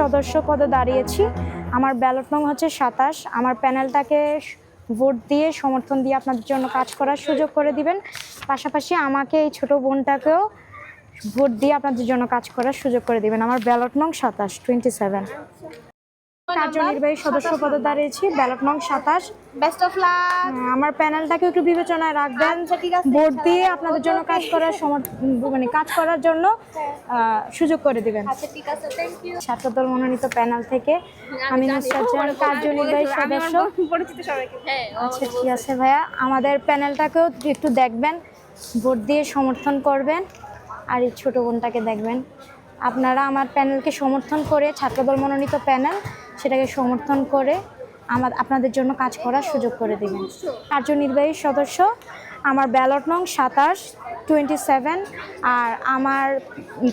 সদস্য পদে দাঁড়িয়েছি। আমার ব্যালট নং হচ্ছে সাতাশ। আমার প্যানেলটাকে ভোট দিয়ে, সমর্থন দিয়ে আপনাদের জন্য কাজ করার সুযোগ করে দিবেন। পাশাপাশি আমাকে এই ছোট বোনটাকেও ভোট দিয়ে আপনাদের জন্য কাজ করার সুযোগ করে দিবেন। আমার ব্যালট নং সাতাশ টোয়েন্টি সেভেন কার্যনির্বাহী সদস্য পদে দাঁড়িয়েছি ব্যালট নং সাতাশ। বেস্ট অফ লাক আমার প্যানেলটাকে একটু বিবেচনায় রাখবেন। আচ্ছা, ঠিক আছে, ভোট দিয়ে আপনাদের জন্য কাজ করার মানে কাজ করার জন্য সুযোগ করে দিবেন। আচ্ছা ছাত্রদল মনোনীত প্যানেল থেকে আমি নুসরাত কার্যনির্বাহী সদস্য। হ্যাঁ আচ্ছা ঠিক আছে। ভাইয়া আমাদের প্যানেলটাকেও একটু দেখবেন ভোট দিয়ে সমর্থন করবেন আর এই ছোটো বোনটাকে দেখবেন। আপনারা আমার প্যানেলকে সমর্থন করে ছাত্রদল মনোনীত প্যানেল সেটাকে সমর্থন করে আমার, আপনাদের জন্য কাজ করার সুযোগ করে দেবেন। কার্যনির্বাহী সদস্য, আমার ব্যালট নং সাতাশ টোয়েন্টি সেভেন আর আমার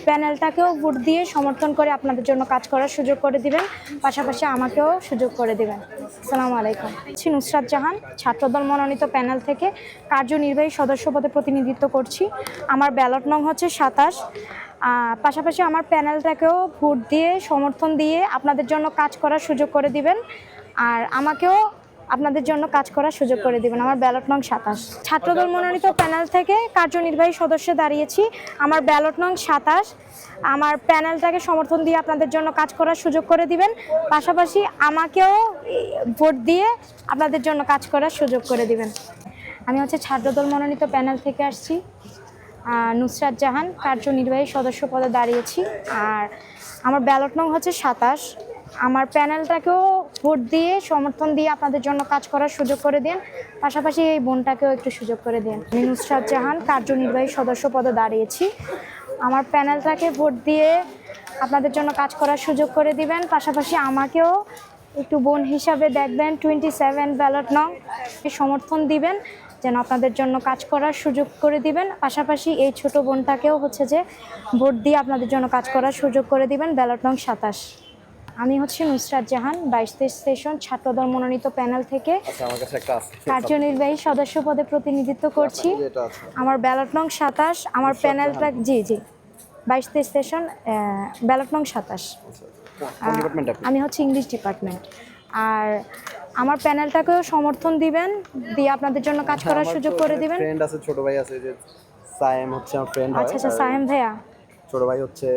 প্যানেলটাকেও ভোট দিয়ে সমর্থন করে আপনাদের জন্য কাজ করার সুযোগ করে দিবেন। পাশাপাশি আমাকেও সুযোগ করে দিবেন। আসসালামু আলাইকুম। ছি নুসরাত জাহান, ছাত্রদল মনোনীত প্যানেল থেকে কার্যনির্বাহী সদস্য পদে প্রতিনিধিত্ব করছি। আমার ব্যালট নং হচ্ছে সাতাশ পাশাপাশি আমার প্যানেলটাকেও ভোট দিয়ে, সমর্থন দিয়ে আপনাদের জন্য কাজ করার সুযোগ করে দিবেন। আর আমাকেও আপনাদের জন্য কাজ করার সুযোগ করে দিবেন। আমার ব্যালট নং সাতাশ। ছাত্রদল মনোনীত প্যানেল থেকে কার্যনির্বাহী সদস্য দাঁড়িয়েছি। আমার ব্যালট নং সাতাশ। আমার প্যানেলটাকে সমর্থন দিয়ে আপনাদের জন্য কাজ করার সুযোগ করে দিবেন। পাশাপাশি আমাকেও ভোট দিয়ে আপনাদের জন্য কাজ করার সুযোগ করে দিবেন। আমি হচ্ছে ছাত্রদল মনোনীত প্যানেল থেকে আসছি। নুসরাত জাহান কার্যনির্বাহী সদস্য পদে দাঁড়িয়েছি। আর আমার ব্যালট নং হচ্ছে সাতাশ। আমার প্যানেলটাকেও ভোট দিয়ে, সমর্থন দিয়ে আপনাদের জন্য কাজ করার সুযোগ করে দিন। পাশাপাশি এই বোনটাকেও একটু সুযোগ করে দিন। আমি নুসরাত জাহান কার্যনির্বাহী সদস্য পদে দাঁড়িয়েছি। আমার প্যানেলটাকে ভোট দিয়ে আপনাদের জন্য কাজ করার সুযোগ করে দিবেন। পাশাপাশি আমাকেও একটু বোন হিসাবে দেখবেন টোয়েন্টি সেভেন ব্যালট নং। সমর্থন দিবেন। যেন আপনাদের জন্য কাজ করার সুযোগ করে দিবেন। পাশাপাশি এই ছোট বোনটাকেও হচ্ছে যে ভোট দিয়ে আপনাদের জন্য কাজ করার সুযোগ করে দিবেন ব্যালট নং সাতাশ। আমি হচ্ছে নুসরাত জাহান বাইশ তেইশ স্টেশন ছাত্রদল মনোনীত প্যানেল থেকে আচ্ছা কার্যনির্বাহী সদস্য পদে প্রতিনিধিত্ব করছি। আমার ব্যালট নং সাতাশ আমার প্যানেলটা জি জি। বাইশ তেইশ স্টেশন ব্যালট নং সাতাশ। আচ্ছা আমি হচ্ছে ইংলিশ ডিপার্টমেন্ট। আর আমার প্যানেলটাকেও সমর্থন দিবেন দিয়ে আপনাদের জন্য কাজ করার সুযোগ করে দিবেন। ফ্রেন্ড আছে ছোট ভাই আছে যে সায়েম হচ্ছে আমার ফ্রেন্ড হয় আচ্ছা আচ্ছা সায়েম ভাইয়া। ছোট ভাই হচ্ছে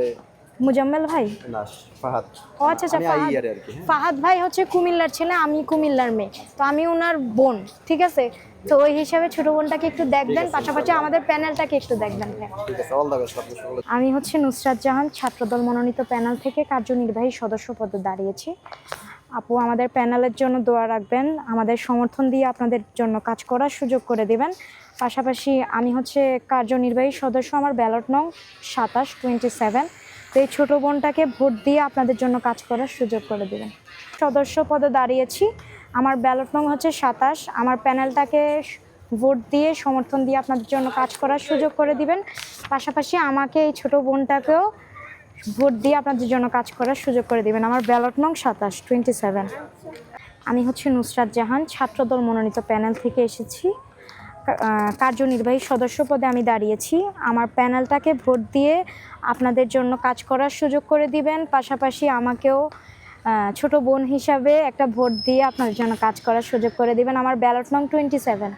মুজাম্মেল ভাই? নাস ফাহাদ। ও আচ্ছা আচ্ছা আমি ফাহাদ। হ্যাঁ। ফাহাদ ভাই হচ্ছে কুমিল্লার ছেলে আমি কুমিল্লার মেয়ে। তো আমি ওনার বোন ঠিক আছে? তো ওই হিসাবে ছোট বোনটাকে একটু দেখবেন পাশাপাশি আমাদের প্যানেলটাকে একটু দেখবেন ঠিক আছে অল দ্য বেস্ট আপনি সকলে আমি হচ্ছে নুসরাত জাহান ছাত্রদল মনোনীত প্যানেল থেকে কার্যনির্বাহী সদস্য পদে দাঁড়িয়েছি। আপু আমাদের প্যানেলের জন্য দোয়া রাখবেন। আমাদের সমর্থন দিয়ে আপনাদের জন্য কাজ করার সুযোগ করে দেবেন। পাশাপাশি আমি হচ্ছে কার্যনির্বাহী সদস্য আমার ব্যালট নং সাতাশ টোয়েন্টি সেভেন তো এই ছোটো বোনটাকে ভোট দিয়ে আপনাদের জন্য কাজ করার সুযোগ করে দেবেন। সদস্য পদে দাঁড়িয়েছি। আমার ব্যালট নং হচ্ছে সাতাশ। আমার প্যানেলটাকে ভোট দিয়ে সমর্থন দিয়ে আপনাদের জন্য কাজ করার সুযোগ করে দিবেন। পাশাপাশি আমাকে এই ছোটো বোনটাকেও ভোট দিয়ে আপনাদের জন্য কাজ করার সুযোগ করে দিবেন। আমার ব্যালট নং সাতাশ টোয়েন্টি সেভেন আমি হচ্ছে নুসরাত জাহান, ছাত্রদল মনোনীত প্যানেল থেকে এসেছি। কার্যনির্বাহী সদস্য পদে আমি দাঁড়িয়েছি। আমার প্যানেলটাকে ভোট দিয়ে আপনাদের জন্য কাজ করার সুযোগ করে দিবেন। পাশাপাশি আমাকেও ছোট বোন হিসাবে একটা ভোট দিয়ে আপনাদের জন্য কাজ করার সুযোগ করে দিবেন। আমার ব্যালট নং টোয়েন্টি সেভেন